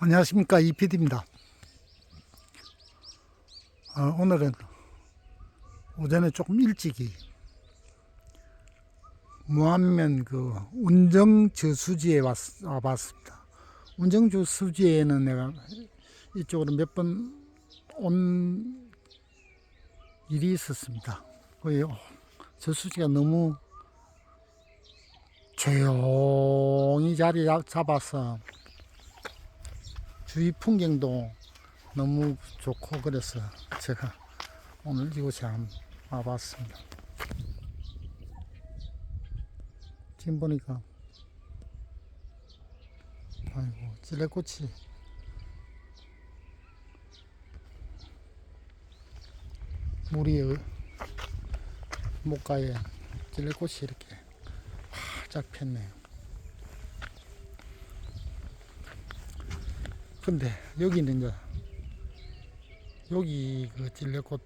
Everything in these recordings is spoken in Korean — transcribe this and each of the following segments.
안녕하십니까 이PD입니다. 어, 오늘은 오전에 조금 일찍이 무안면 그 운정 저수지에 왔, 와봤습니다. 운정 저수지에는 내가 이쪽으로 몇 번 온 일이 있었습니다. 거기 저수지가 너무 조용히 자리 잡- 잡아서 주위 풍경도 너무 좋고 그래서 제가 오늘 이곳에 한번 와봤습니다. 지금 보니까 아이고 찔레꽃이 물이 어- 목가에 찔레꽃이 이렇게 활짝 폈네요. 근데 여기는 이제 여기 그 찔레꽃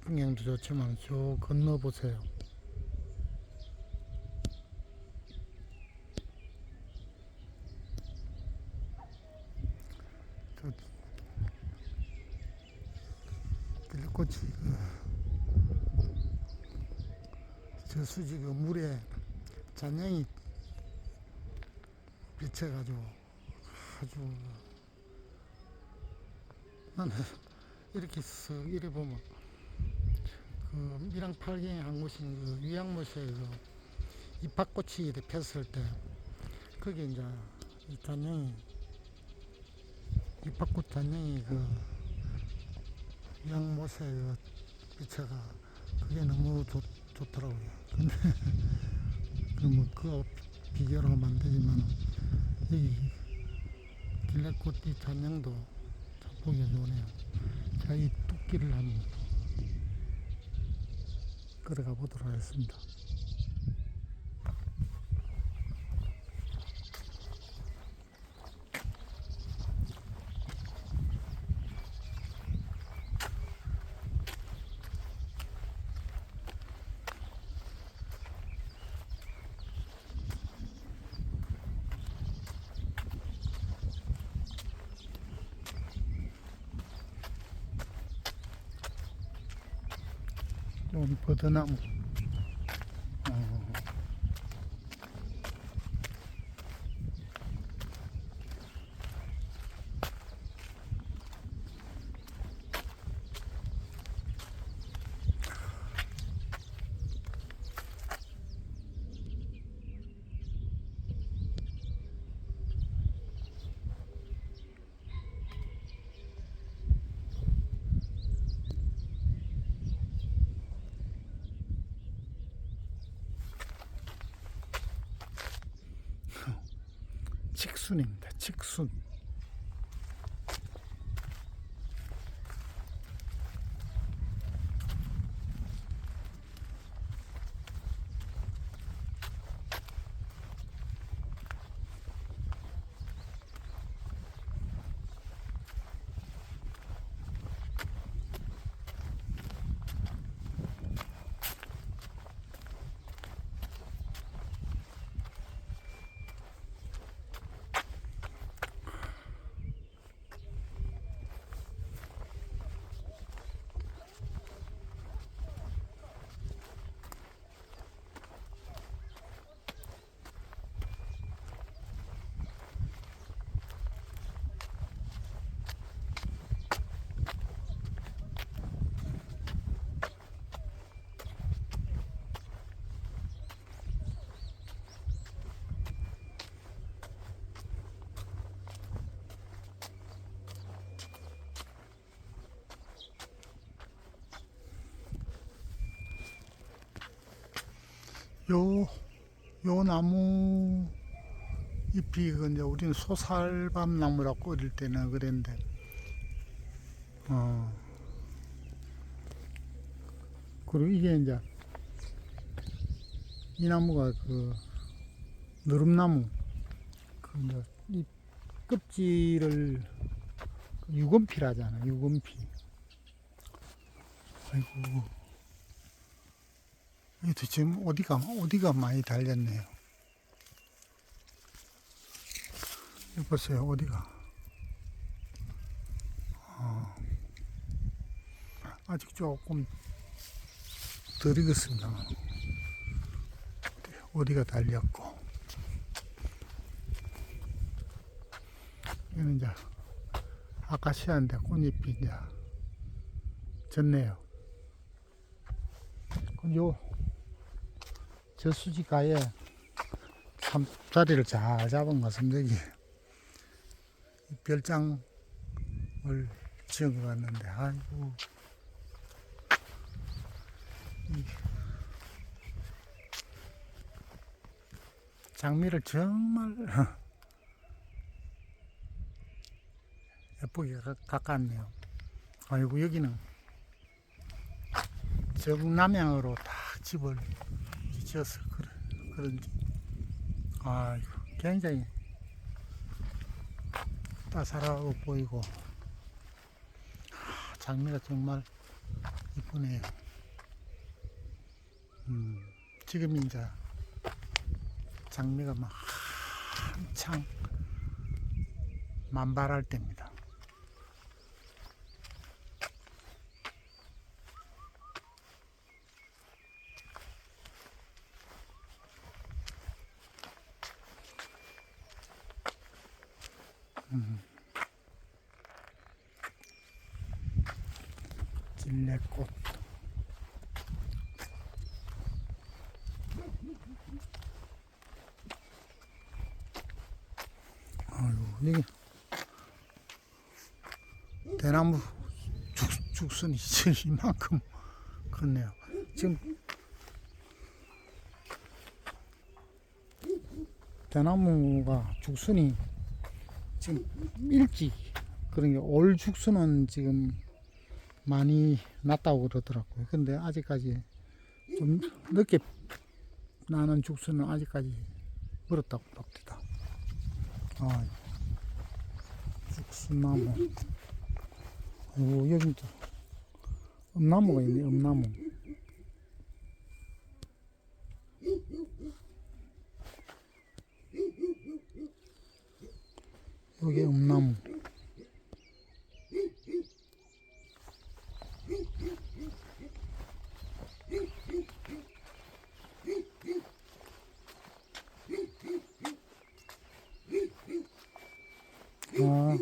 풍경도 좋지만 저 건너 보세요. 저 찔레꽃이 그 저수지 그 물에 잔향이 비쳐가지고 아주 나는 이렇게 쓱 이래 보면 그 미랑팔경에 한 곳인 그 위양모시에 그 이파꽃이 이렇게 폈을 때 그게 이제 이 잔향이 이파꽃 잔향이 그 위양모시에 그 비쳐가 그게 너무 좋, 좋더라고요. 근데 그뭐 그거 비교를 하면 안 되지만 이 길레꽃 이 잔향도 참 보기가 좋네요. 자, 이 뚝기를 한번 걸어가 보도록 하겠습니다. 여기 버드나무. 어, 칙순입니다. 칙순. 요, 요 나무 잎이 그 이제 우리는 소살밤 나무라고 어릴 때는 그랬는데, 어, 그리고 이게 이제 이 나무가 그 느릅나무, 그 이제 이 껍질을 그 유건피라잖아, 유건피. 아이고. 이게 지금 어디가 어디가 많이 달렸네요. 보세요 어디가. 어, 아직 조금 덜 익었습니다. 어디가 달렸고. 이거는 이제 아카시아인데 꽃잎이 이제 졌네요. 요 저수지 가에 참 자리를 잘 잡은 것 같습니다. 여기 이 별장을 지은 것 같는데, 아이고. 이 장미를 정말 예쁘게 가- 깎았네요. 아이고, 여기는 정남향으로 딱 집을 그런, 그런지. 아이고, 굉장히 따사하고 보이고, 아, 장미가 정말 이쁘네요. 음, 지금 이제 장미가 막 한창 만발할 때입니다. 찔레꽃 아이고 여기 대나무 죽, 죽순이 이만큼 컸네요. 지금 대나무가 죽순이 지금 일찍 그런 게 올 죽순은 지금 많이 났다고 그러더라고요. 근데 아직까지 좀 늦게 나는 죽순은 아직까지 멀었다고 봅니다. 아, 죽순나무. 오, 여기 또 음나무가 있네, 음나무. 여기 음나무. 아,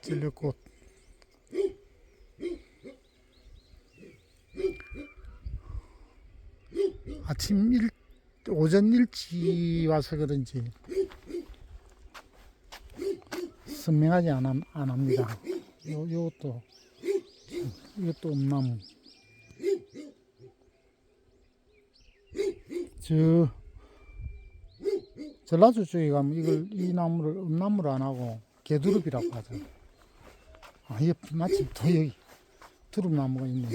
찔레꽃. 아침 일, 오전 일찍 와서 그런지 선명하지 않, 안 합니다. 요, 요것도, 이것도 음나무. 저, 전라도 쪽에 가면 이걸 이 나무를 음나무를 안 하고 개두릅이라고 하죠. 아, 이게 마침 또 여기 두릅나무가 있네.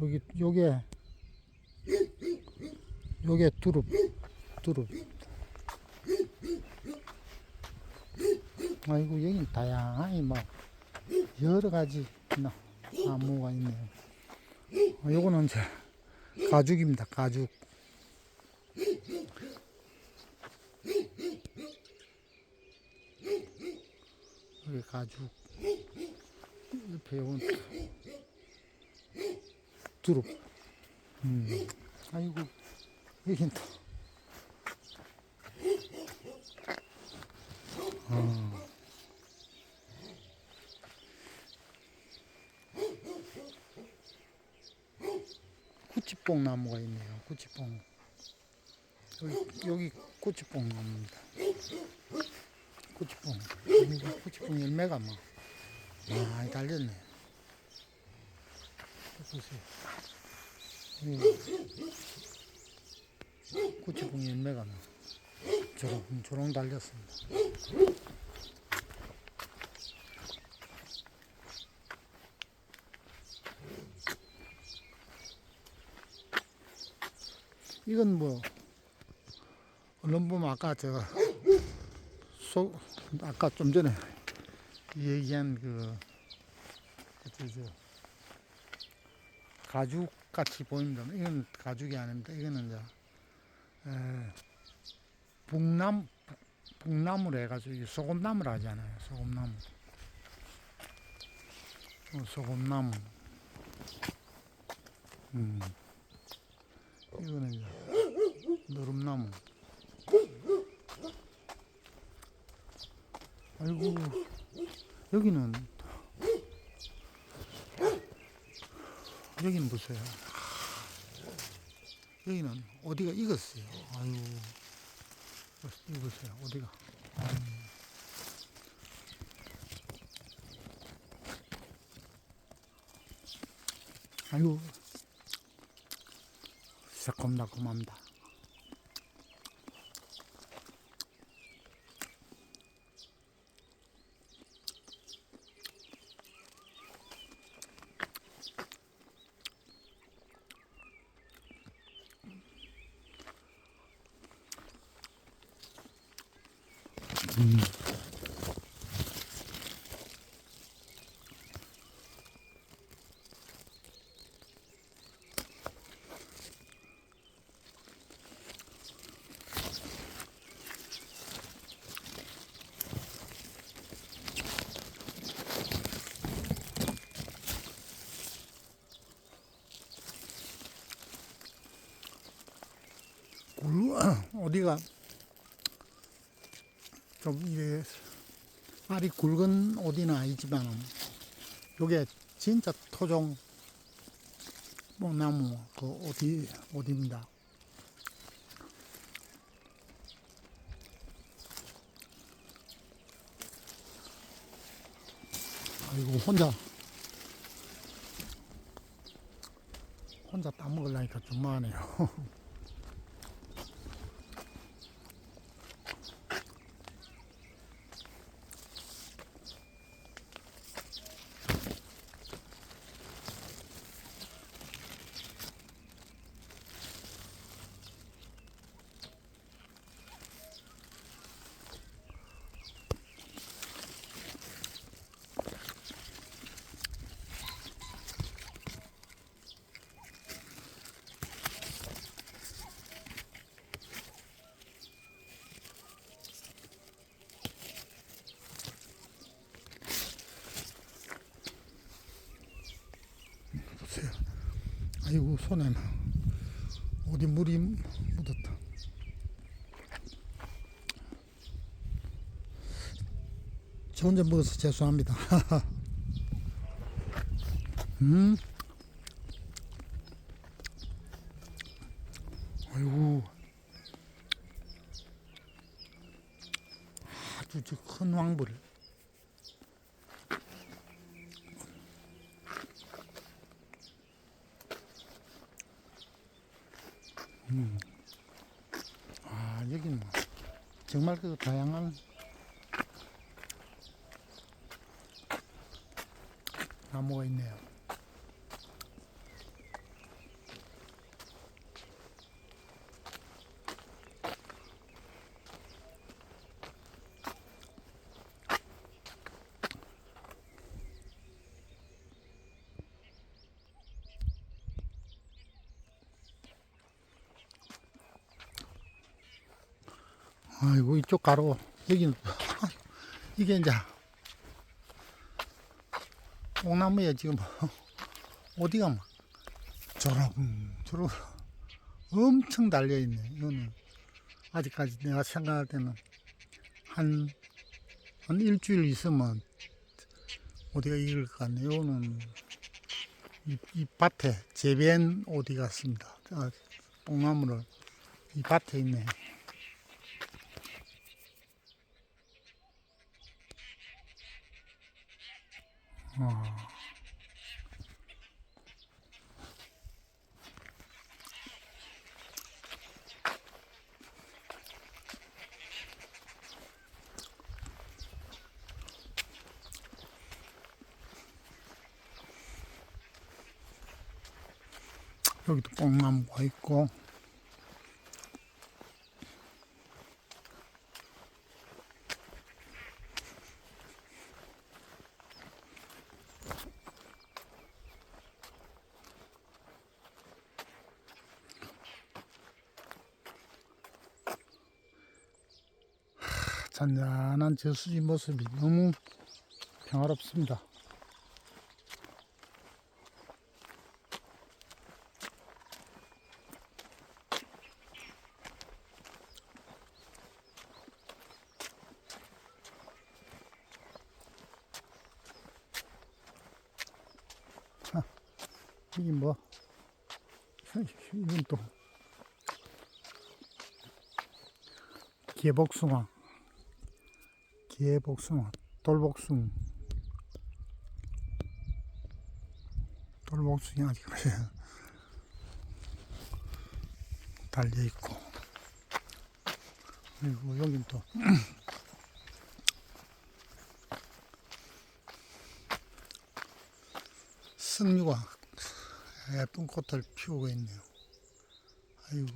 여기 요게 요게 두릅 두릅. 아이고 여긴 다양하게 막 여러 가지 나- 나무가 있네요. 아, 요거는 이제 가죽입니다. 가죽. 여기 가죽 옆에 요건 두릅 음. 아이고 여긴 또 아. 구치뽕 나무가 있네요 구치뽕 여기, 여기 구치뽕 여기 구치뽕. 열매가 막 많이 달렸네. 보세요. 여기 구치뽕 열매가 막 조롱 조롱 달렸습니다. 이건 뭐 얼른 보면 아까 제가 소 아까 좀 전에 얘기한 그, 그, 저, 가죽 같이 보입니다. 이건 가죽이 아닙니다. 이거는 이제 에, 북남 북나무로 해가지고 이게 소금나무라 하잖아요. 소금나무. 또 소금나무. 음. 이거는 이제 너름나무. 아이고, 여기는, 여기는 보세요. 여기는 어디가 익었어요. 아유, 이거 보세요. 어디가. 아유, 새콤달콤합니다. 어디가 좀 이게 알이 굵은 어디는 아니지만 요게 진짜 토종 뽕나무 그 어디 어디입니다. 아이고 혼자 혼자 따먹으려니까 좀 많네요. 보세요. 아이고 손에는 어디 물이 묻었다. 저 혼자 먹어서 죄송합니다. 음. 아이고. 아주 저큰 왕불. 아, 여기는 정말 그 다양한 나무가 있네요. 아이고 이쪽 가로 여기는 이게 이제 뽕나무에 지금 어디가 막 저럭 저럭 엄청 달려 있네. 이거는 아직까지 내가 생각할 때는 한, 한 일주일 있으면 어디가 익을 것 같네. 이거는 이, 이 밭에 재배한 어디 같습니다. 아, 뽕나무를 이 밭에 있네. 어. 여기도 뽕나무가 있고 잔잔한 저수지 모습이 너무 평화롭습니다. 이게 뭐, 이건 또, 개복숭아. 개복숭아 돌복숭 돌복숭이 아직 달려 있고 그리고 여긴 또 승류가 예쁜 꽃을 피우고 있네요. 아이고.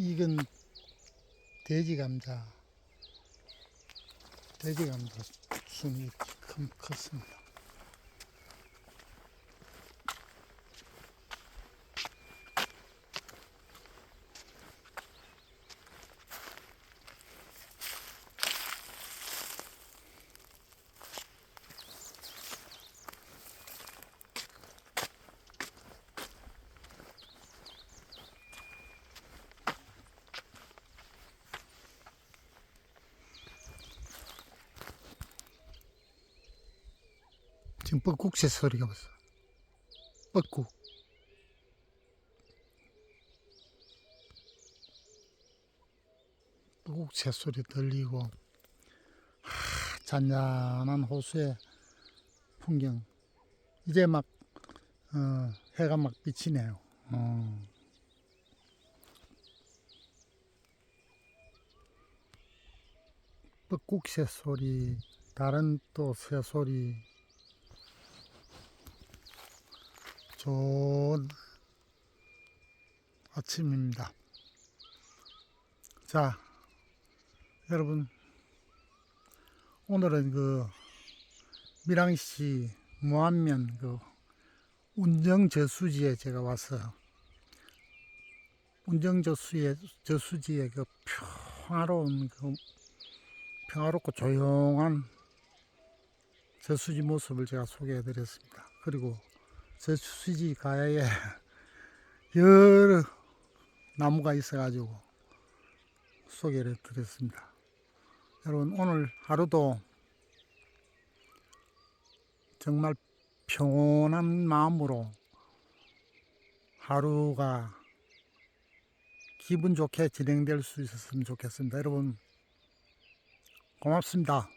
이건 돼지 감자. 돼지 감자 순이 큰 컸습니다. 국새 소리가 왔어. 뻐국. 뻐국새 소리 들리고 하, 잔잔한 호수의 풍경. 이제 막 어, 해가 막 비치네요. 어. 뻐국새 소리, 다른 또 새 소리. 좋은 아침입니다. 자, 여러분, 오늘은 그 밀양시 무안면 그 운정 저수지에 제가 와서 운정 저수의 저수지의 그 평화로운 그 평화롭고 조용한 저수지 모습을 제가 소개해 드렸습니다. 그리고 저 수지 가야에 여러 나무가 있어가지고 소개를 드렸습니다. 여러분 오늘 하루도 정말 평온한 마음으로 하루가 기분 좋게 진행될 수 있었으면 좋겠습니다. 여러분 고맙습니다.